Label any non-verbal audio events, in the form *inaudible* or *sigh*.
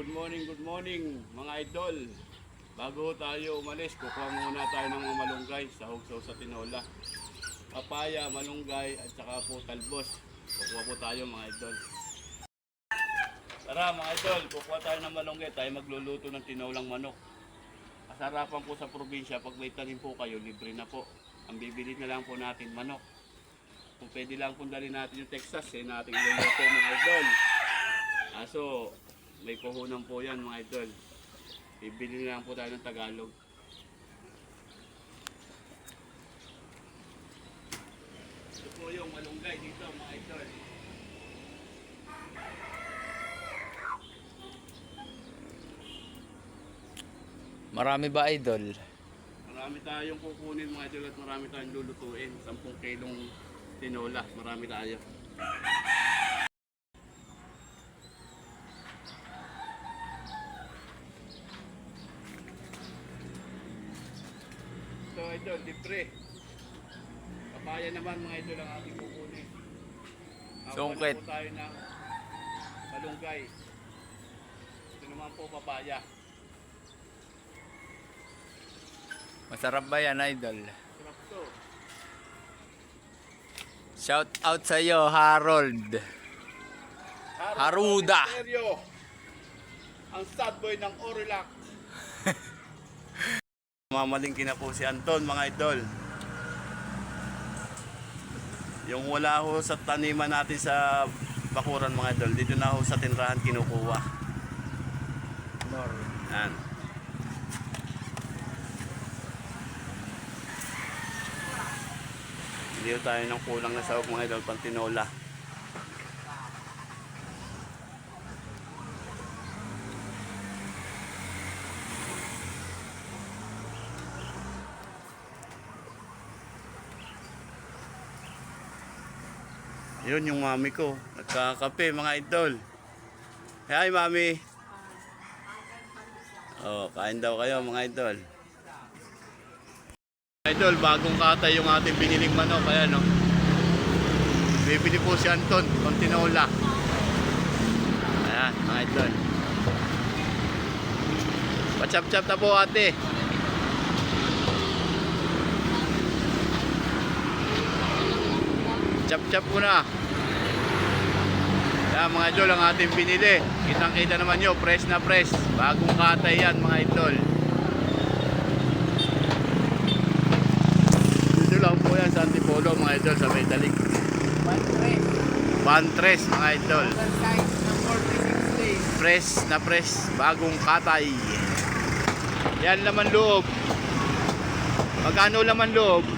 Good morning, good morning mga idol. Bago tayo umalis, kukuha muna tayo ng mga malunggay sa hugsaw sa tinola. Papaya, malunggay at saka po talbos. Kukuha po tayo mga idol. Tara mga idol, kukuha tayo ng malunggay. Tayo magluluto ng tinolang manok. Kasarapan po sa probinsya, pag may tanim po kayo, libre na po. Ang bibili na lang po natin manok. Kung pwede lang po dali natin yung Texas, eh natin iluluto mga idol. Aso, may puhunan po yan mga idol. Bibili na lang po tayo ng Tagalog. Ito po yung malunggay dito mga idol. Marami ba idol? Marami tayong kukunin mga idol at marami tayong lulutuin. 10 kilong tinola, marami tayo. So idol, libre. Papaya naman mga idol ang ating kukunin. Sungkit. po tayo ng malunggay. Ito naman po papaya. Masarap ba yan idol? Sarap to. Shout out sa iyo Harold. Haruda. Ang sad boy ng Orilac. *laughs* Mamalingki na po si Anton mga idol. Yung wala ho sa taniman natin sa bakuran mga idol, dito na ho sa tinrahan kinukuha. Yan. Hindi tayo ng kulang na sahog mga idol, pantinola. Yun yung mami ko. Nagkakape mga idol. Hi mami. Oh, kain daw kayo mga idol. Idol, bagong katay yung ating biniling manok. Kaya no. Bibili po si Anton, Continola. Ayan, mga idol. Pachap-chap na po ate. Chap-chap po na. Yan mga idol ang ating binili. Kitang kita naman nyo, fresh na fresh. Bagong katay yan mga idol. Dito lang po yan sa Antipolo mga idol sa Metalik. Pantres mga idol. Fresh na fresh. Bagong katay. Yan laman loob. Magkano laman loob?